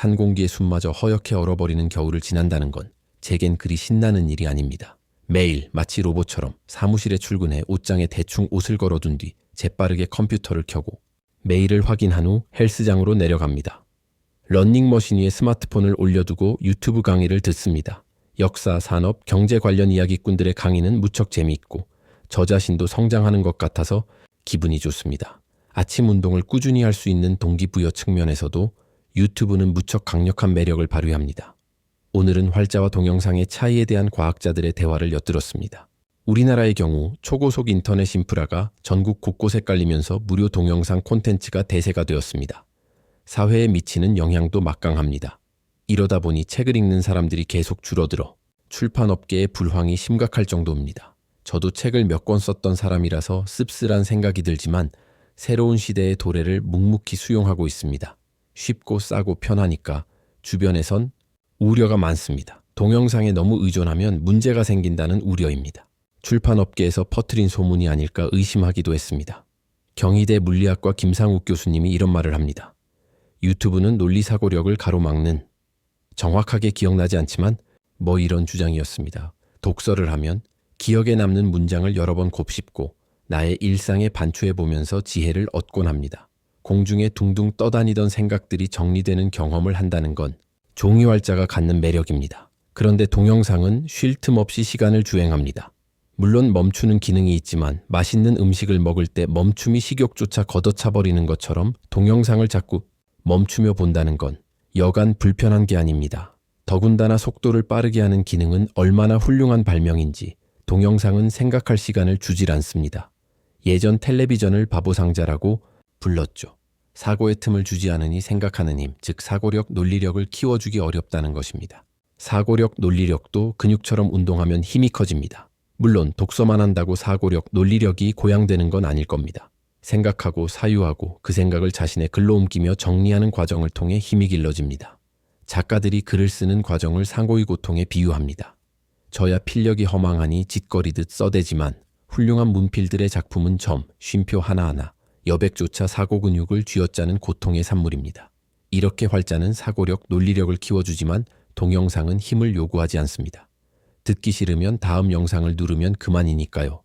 찬 공기에 숨마저 허옇게 얼어버리는 겨울을 지난다는 건 제겐 그리 신나는 일이 아닙니다. 매일 마치 로봇처럼 사무실에 출근해 옷장에 대충 옷을 걸어둔 뒤 재빠르게 컴퓨터를 켜고 메일을 확인한 후 헬스장으로 내려갑니다. 런닝머신 위에 스마트폰을 올려두고 유튜브 강의를 듣습니다. 역사, 산업, 경제 관련 이야기꾼들의 강의는 무척 재미있고 저 자신도 성장하는 것 같아서 기분이 좋습니다. 아침 운동을 꾸준히 할 수 있는 동기부여 측면에서도 유튜브는 무척 강력한 매력을 발휘합니다. 오늘은 활자와 동영상의 차이에 대한 과학자들의 대화를 엿들었습니다. 우리나라의 경우 초고속 인터넷 인프라가 전국 곳곳에 깔리면서 무료 동영상 콘텐츠가 대세가 되었습니다. 사회에 미치는 영향도 막강합니다. 이러다 보니 책을 읽는 사람들이 계속 줄어들어 출판업계의 불황이 심각할 정도입니다. 저도 책을 몇 권 썼던 사람이라서 씁쓸한 생각이 들지만 새로운 시대의 도래를 묵묵히 수용하고 있습니다. 쉽고 싸고 편하니까 주변에선 우려가 많습니다. 동영상에 너무 의존하면 문제가 생긴다는 우려입니다. 출판업계에서 퍼트린 소문이 아닐까 의심하기도 했습니다. 경희대 물리학과 김상욱 교수님이 이런 말을 합니다. 유튜브는 논리사고력을 가로막는 정확하게 기억나지 않지만 뭐 이런 주장이었습니다. 독서를 하면 기억에 남는 문장을 여러 번 곱씹고 나의 일상에 반추해 보면서 지혜를 얻곤 합니다. 공중에 둥둥 떠다니던 생각들이 정리되는 경험을 한다는 건 종이활자가 갖는 매력입니다. 그런데 동영상은 쉴 틈 없이 시간을 주행합니다. 물론 멈추는 기능이 있지만 맛있는 음식을 먹을 때 멈춤이 식욕조차 걷어차버리는 것처럼 동영상을 자꾸 멈추며 본다는 건 여간 불편한 게 아닙니다. 더군다나 속도를 빠르게 하는 기능은 얼마나 훌륭한 발명인지 동영상은 생각할 시간을 주질 않습니다. 예전 텔레비전을 바보상자라고 불렀죠. 사고의 틈을 주지 않으니 생각하는 힘, 즉 사고력, 논리력을 키워주기 어렵다는 것입니다. 사고력, 논리력도 근육처럼 운동하면 힘이 커집니다. 물론 독서만 한다고 사고력, 논리력이 고양되는 건 아닐 겁니다. 생각하고 사유하고 그 생각을 자신의 글로 옮기며 정리하는 과정을 통해 힘이 길러집니다. 작가들이 글을 쓰는 과정을 상고의 고통에 비유합니다. 저야 필력이 허망하니 짓거리듯 써대지만 훌륭한 문필들의 작품은 점, 쉼표 하나하나 여백조차 사고 근육을 쥐어짜는 고통의 산물입니다. 이렇게 활자는 사고력, 논리력을 키워주지만 동영상은 힘을 요구하지 않습니다. 듣기 싫으면 다음 영상을 누르면 그만이니까요.